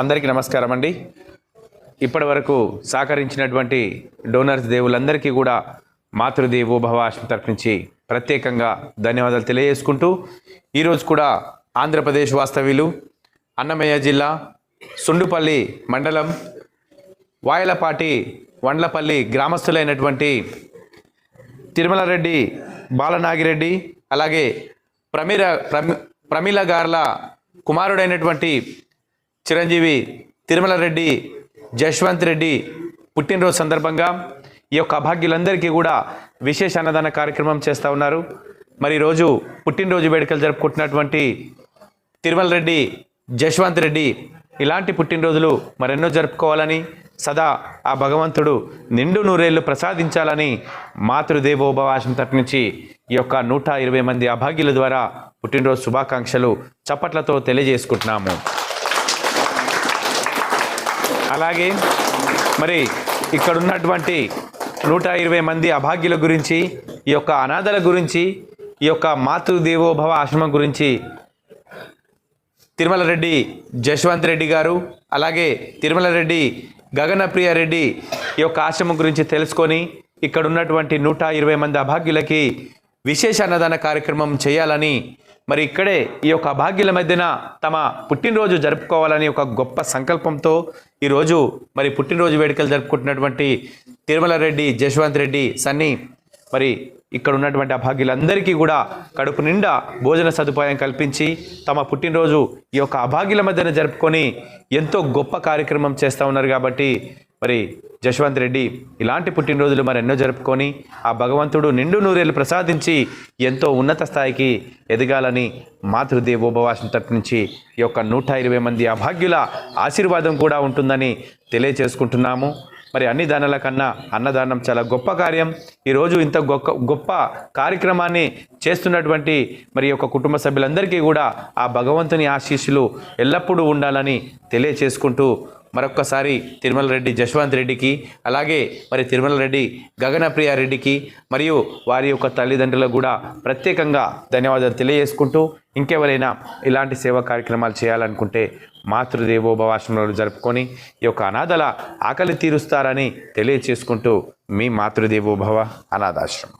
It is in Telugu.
అందరికీ నమస్కారం అండి. ఇప్పటి వరకు సహకరించినటువంటి డోనర్స్ దేవులందరికీ కూడా మాతృదేవో భవ ఆశ్రమం నుంచి ప్రత్యేకంగా ధన్యవాదాలు తెలియజేసుకుంటూ ఈరోజు కూడా ఆంధ్రప్రదేశ్ వాస్తవ్యులు అన్నమయ్య జిల్లా సుండుపల్లి మండలం వాయలపాటి వండ్లపల్లి గ్రామస్తులైనటువంటి తిరుమల రెడ్డి బాలనాగిరెడ్డి అలాగే ప్రమీర ప్రమి ప్రమీల గార్ల కుమారుడైనటువంటి చిరంజీవి తిరుమల రెడ్డి జశ్వంత్ రెడ్డి పుట్టినరోజు సందర్భంగా ఈ యొక్క అభాగ్యులందరికీ కూడా విశేష అన్నదాన కార్యక్రమం చేస్తూ ఉన్నారు. మరి ఈరోజు పుట్టినరోజు వేడుకలు జరుపుకుంటున్నటువంటి తిరుమల రెడ్డి జశ్వంత్ రెడ్డి ఇలాంటి పుట్టినరోజులు మరెన్నో జరుపుకోవాలని సదా ఆ భగవంతుడు నిండు నూరేళ్ళు ప్రసాదించాలని మాతృదేవోభవాసం తరపు నుంచి ఈ యొక్క నూట ఇరవై మంది అభాగ్యుల ద్వారా పుట్టినరోజు శుభాకాంక్షలు చప్పట్లతో తెలియజేసుకుంటున్నాము. అలాగే మరి ఇక్కడ ఉన్నటువంటి నూట ఇరవై మంది అభాగ్యుల గురించి ఈ యొక్క అనాథల గురించి ఈ యొక్క మాతృదేవోభవ ఆశ్రమం గురించి తిరుమల రెడ్డి జశ్వంత్ రెడ్డి గారు అలాగే తిరుమల రెడ్డి గగనప్రియ రెడ్డి ఈ యొక్క ఆశ్రమం గురించి తెలుసుకొని ఇక్కడ ఉన్నటువంటి నూట ఇరవై మంది అభాగ్యులకి విశేష అన్నదాన కార్యక్రమం చేయాలని మరి ఇక్కడే ఈ యొక్క అభాగ్యుల మధ్యన తమ పుట్టినరోజు జరుపుకోవాలని ఒక గొప్ప సంకల్పంతో ఈరోజు మరి పుట్టినరోజు వేడుకలు జరుపుకుంటున్నటువంటి తిరుమల రెడ్డి జశ్వంత్ రెడ్డి సన్నీ మరి ఇక్కడ ఉన్నటువంటి అభాగ్యులందరికీ కూడా కడుపు నిండా భోజన సదుపాయం కల్పించి తమ పుట్టినరోజు ఈ యొక్క అభాగ్యుల మధ్యన జరుపుకొని ఎంతో గొప్ప కార్యక్రమం చేస్తూ ఉన్నారు కాబట్టి మరి జశ్వంత్ రెడ్డి ఇలాంటి పుట్టినరోజులు మరి ఎన్నో జరుపుకొని ఆ భగవంతుడు నిండు నూరేళ్ళు ప్రసాదించి ఎంతో ఉన్నత స్థాయికి ఎదగాలని మాతృదేవోపవాసం తరపు నుంచి ఈ యొక్క నూట ఇరవై మంది అభాగ్యుల ఆశీర్వాదం కూడా ఉంటుందని తెలియచేసుకుంటున్నాము. మరి అన్ని దానాల కన్నా అన్నదానం చాలా గొప్ప కార్యం. ఈరోజు ఇంత గొప్ప గొప్ప కార్యక్రమాన్ని చేస్తున్నటువంటి మరి యొక్క కుటుంబ సభ్యులందరికీ కూడా ఆ భగవంతుని ఆశీస్సులు ఎల్లప్పుడూ ఉండాలని తెలియచేసుకుంటూ మరొక్కసారి తిరుమల రెడ్డి జశ్వంత్ రెడ్డికి అలాగే మరి తిరుమల రెడ్డి గగనప్రియ రెడ్డికి మరియు వారి యొక్క తల్లిదండ్రులకు కూడా ప్రత్యేకంగా ధన్యవాదాలు తెలియజేసుకుంటూ ఇంకెవరైనా ఇలాంటి సేవా కార్యక్రమాలు చేయాలనుకుంటే మాతృదేవోభవాశ్రమంలో జరుపుకొని ఈ యొక్క అనాథల ఆకలి తీరుస్తారని తెలియచేసుకుంటూ మీ మాతృదేవోభవ అనాథాశ్రమం.